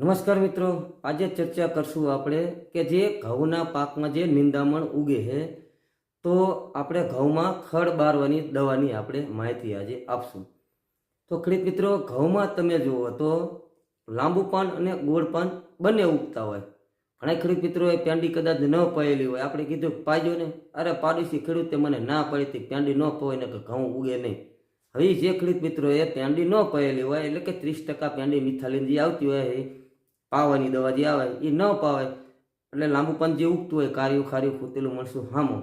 નમસ્કાર મિત્રો, આજે ચર્ચા કરશું આપણે કે જે ઘઉંના પાકમાં જે નિંદામણ ઉગે છે, તો આપણે ઘઉંમાં ખડ બારવાની દવાની આપણે માહિતી આજે આપશું. તો ખેડૂત મિત્રો, ઘઉંમાં તમે જુઓ તો લાંબુ પાન અને ગોળ પાન બંને ઉગતા હોય. ઘણા ખેડૂત મિત્રોએ પેંડી કદાચ ન પડેલી હોય. આપણે કીધું પાજો ને? અરે પાડોશી ખેડૂતે મને ના પડી પેંડી ન પવાય ને કે ઘઉં ઉગે નહીં. હવે જે ખેડૂત મિત્રોએ પેંડી ન પડેલી હોય, એટલે કે ત્રીસ ટકા પેંડી મિથાલીન જે આવતી હોય એ પાવાની દવા જે આવે, એ ન પાવાય, એટલે લાંબુ પાન જે ઉગતું હોય કાર્યું ખાર્યું ખૂતેલું મળશું હામો,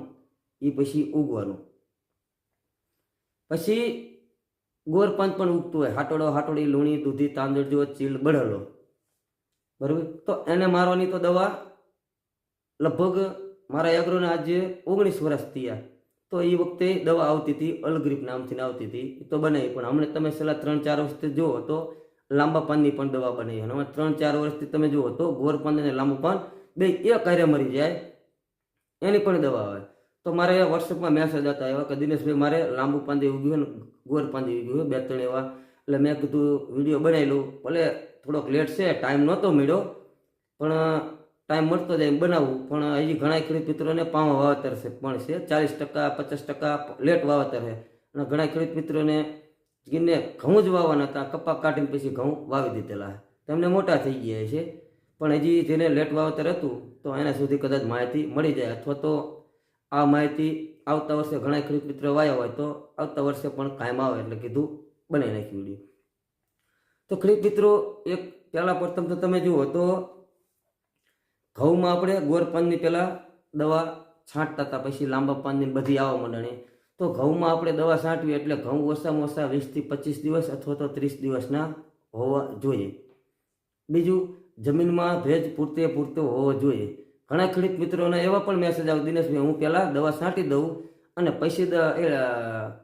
એ પછી ઉગવાનું. પછી ગોરપાન પણ ઉગતું હોય, હાટોડો, હાટોડી, લૂણી, દૂધી, તાંદળ જેવો ચીલ બળેલો. બરાબર? તો એને મારવાની તો દવા લગભગ મારા એગ્રોને આજે ઓગણીસ વર્ષ થયા. તો એ વખતે દવા આવતી હતી, અલગ્રીપ નામથી આવતી હતી, એ તો બનાવી પણ હમણાં તમે છેલ્લા ત્રણ ચાર વર્ષથી જુઓ તો લાંબા પાનની પણ દવા બનાવી અને ત્રણ ચાર વર્ષથી તમે જુઓ તો ગોર પાન અને લાંબુ પાન બે એક કાર્ય મરી જાય. એની પણ દવા આવે. તો મારે વોટ્સઅપમાં મેસેજ હતા એવા કે દિનેશભાઈ, મારે લાંબુ પાંદી ઉગ્યું ને ગોર પાંદી ઉગ્યું બે ત્રણ એવા. એટલે મેં કીધું, વીડિયો બનાવી લઉં. ભલે થોડોક લેટ છે ટાઈમ નહોતો મળ્યો, પણ ટાઈમ મળતો જાય બનાવવું પણ હજી ઘણા ખેડૂત મિત્રોને પાવા વાવતર છે, પણ છે ચાલીસ ટકા, પચાસ ટકા લેટ વાવતર છે. અને ઘણા ખેડૂત મિત્રોને ગીરને ઘઉં જ વાવવાના હતા કપા કાઢીને પછી ઘઉં વાવી દીધેલા. તમને મોટા થઈ ગયા છે. પણ હજી જેને લેટ વાવતર હતું, તો એના સુધી કદાચ માહિતી મળી જાય. અથવા તો આ માહિતી આવતા વર્ષે ઘણા ખેડૂત મિત્રો વાયા હોય તો આવતા વર્ષે પણ કાયમ આવે એટલે કીધું બનાવી નાખી વીડિયો તો ખેડૂત મિત્રો, એક પહેલાં પ્રથમ તો તમે જુઓ તો ઘઉંમાં આપણે ગોર પાનની પહેલાં દવા છાંટતા હતા, પછી લાંબા પાનની બધી આવવા માંડણી. તો ઘઉંમાં આપણે દવા છાંટવી એટલે ઘઉં ઓછામાં ઓછા વીસથી પચીસ દિવસ અથવા તો ત્રીસ દિવસના હોવા જોઈએ. બીજું, જમીનમાં ભેજ પૂરતે પૂરતો હોવો જોઈએ. ઘણા ખેડૂત મિત્રોને એવા પણ મેસેજ આવે દિનેશભાઈ હું પહેલાં દવા છાંટી દઉં અને પછી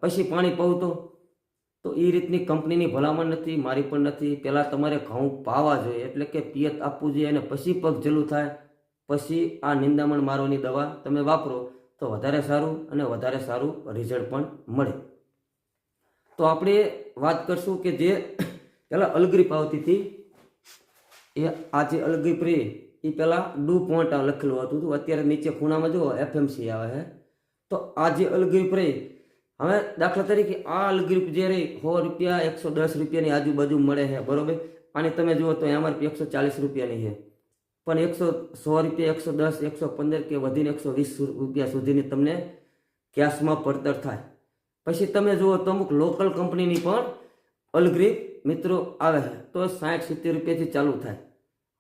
પછી પાણી પાઉં તો. એ રીતની કંપનીની ભલામણ નથી, મારી પણ નથી. પહેલાં તમારે ઘઉં પાવા જોઈએ, એટલે કે પિયત આપવું જોઈએ અને પછી પગ જલું થાય. પછી આ નિંદામણ મારવાની દવા તમે વાપરો. તો વધારે સારું અને વધારે સારું રિઝલ્ટ પણ મળે. તો આપણે વાત કરશું કે જે પહેલાં અલગ્રીપ આવતી હતી, એ આ જે અલગ્રીપ રહી એ પહેલાં ડુ પોઈન્ટ લખેલું હતું હતું અત્યારે નીચે ખૂણામાં જુઓ એફએમસી આવે છે તો આ જે અલગ્રીપ રહી હવે દાખલા તરીકે આ અલગ્રીપ જે રહી, સો રૂપિયા, એકસો દસ રૂપિયાની આજુબાજુ મળે છે બરોબર? આની તમે જુઓ તો એમઆરપી એકસો ચાલીસ રૂપિયાની છે પણ એકસો સો રૂપિયા, એકસો દસ, એકસો પંદર કે વધીને એકસો વીસ રૂપિયા સુધીની તમને કેશમાં પડતર થાય. પછી તમે જુઓ તો અમુક લોકલ કંપનીની પણ અલગ્રીપ મિત્રો આવે છે. તો સાઠ, સિત્તેર રૂપિયાથી ચાલુ થાય.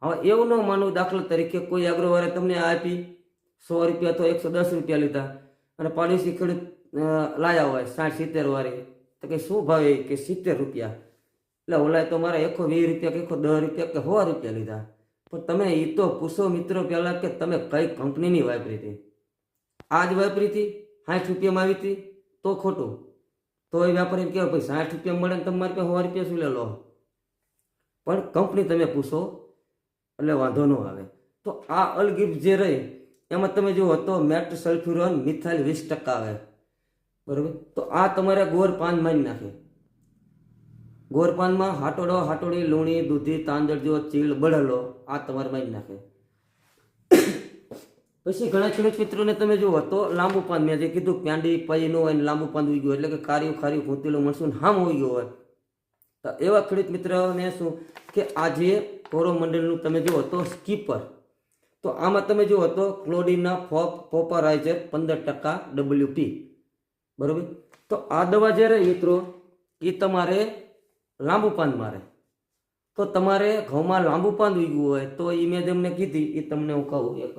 હવે એવું ન માનવું દાખલા તરીકે કોઈ અગ્રવારે તમને આપી, સો રૂપિયા તો એકસો દસ રૂપિયા લીધા. અને પાડોશી ખેડૂત લાયા હોય સાઠ, સિત્તેર વાળી તો કે શું ભાવે કે સિત્તેર રૂપિયા? એટલે ઓલાય તો મારા એકસો વીસ રૂપિયા કે એકસો દસ રૂપિયા કે સો રૂપિયા લીધા. પણ તમે એ તો પૂછો મિત્રો પહેલાં કે તમે કઈ કંપનીની વાપરી હતી? આ જ વાપરી હતી, સાઠ રૂપિયામાં આવી હતી, તો ખોટું. તો એ વેપારીને કહેવાય, ભાઈ, સાઠ રૂપિયા મળે ને તમારે પાસે સો રૂપિયા શું લે લો? પણ કંપની તમે પૂછો, એટલે વાંધો ન આવે. તો આ અલગીફ જે રહી, એમાં તમે જુઓ તો મેટ સલ્ફ્યુરોન મિથાઇલ વીસ ટકા આવે. બરાબર? તો આ તમારે ગોર પાન મારી નાખે. ગોર પાનમાં હાટોડો હાટોડી લૂણી દૂધી તાંદળ જેવો ચીલ બળેલો આ તમારે મારી નાખે. પછી ઘણા ખેડૂત મિત્રોને તમે જુઓ તો લાંબુ પાન મેં જે કીધું પ્યાંડી પૈનું હોય ને લાંબુ પાન ઉગ્યું ગયું એટલે કે કાર્યું ખાર્યું ખૂંતેલું મળશું હામ ઉઈ ગયું હોય. તો એવા ખેડૂત મિત્રોને શું કે આજે કોરોમંડળનું તમે જુઓ તો સ્કીપર. તો આમાં તમે જુઓ તો ક્લોડીના ફોપ ફોપરાઇઝર પંદર ટકા ડબલ્યુપી. બરાબર? તો આ દવા જે રહી મિત્રો એ તમારે લાંબુ પાન મારે. તો તમારે ઘઉંમાં લાંબુ પાન ઉગ્યું હોય તો એ મેં તમને કીધી એ તમને હું કહું. એક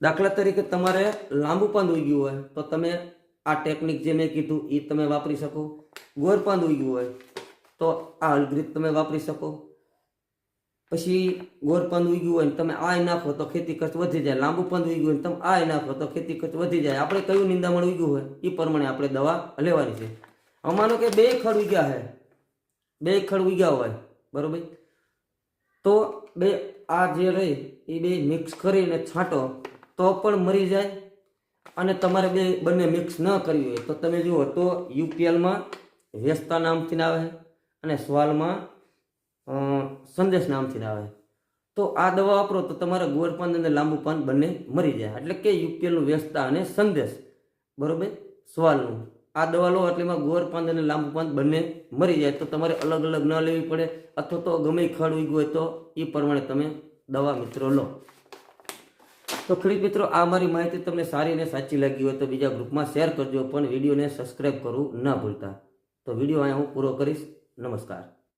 દાખલા તરીકે તમારે લાંબુ પાન ઉગ્યું હોય તો તમે આ ટેકનિક જે મેં કીધું એ તમે વાપરી શકો. ગોર પાન ઉગ્યું હોય તો આ અલગ્રીત તમે વાપરી શકો. પછી ગોર પાન ઉગ્યું હોય તમે આ નાખો તો ખેતી ખર્ચ વધી જાય. લાંબુ પાન ઉગ્યું હોય તમે આ નાખો તો ખેતી ખર્ચ વધી જાય. આપણે કયું નિંદામણ ઉગ્યું હોય એ પ્રમાણે આપણે દવા લેવાની છે. હવે માનો કે બે ખડ ઉગ્યા હે. બે ખડ ઉગ્યા હોય, બરોબર? તો બે આ જે રહી, એ બે મિક્સ કરીને છાંટો, તો પણ મરી જાય અને તમારે બે બંને મિક્સ ન કરવી હોય. તો તમે જુઓ, તો યુપીએલમાં વ્યસ્તા નામથી આવે અને સ્વાલમાં સંદેશ નામથી આવે તો આ દવા વાપરો તો તમારા ગોરપાન અને લાંબુ પાન બંને મરી જાય. એટલે કે યુપીએલનું વ્યસ્તા અને સંદેશ, બરોબર? સવાલનું. આ દવા લો એટલે એમાં ગોરપાન અને લાંબુ પાંદ બંને મરી જાય. તો તમારે અલગ અલગ ન લેવી પડે. અથવા તો ગમે ખડ ઉગ્યું હોય તો એ પ્રમાણે તમે દવા મિત્રો લો. તો ખેડૂત મિત્રો, આ મારી માહિતી તમને સારી અને સાચી લાગી હોય તો બીજા ગ્રુપમાં શેર કરજો, પણ વિડીયોને સબસ્ક્રાઈબ કરવું ન ભૂલતા. તો વીડિયો અહીંયા હું પૂરો કરીશ. નમસ્કાર.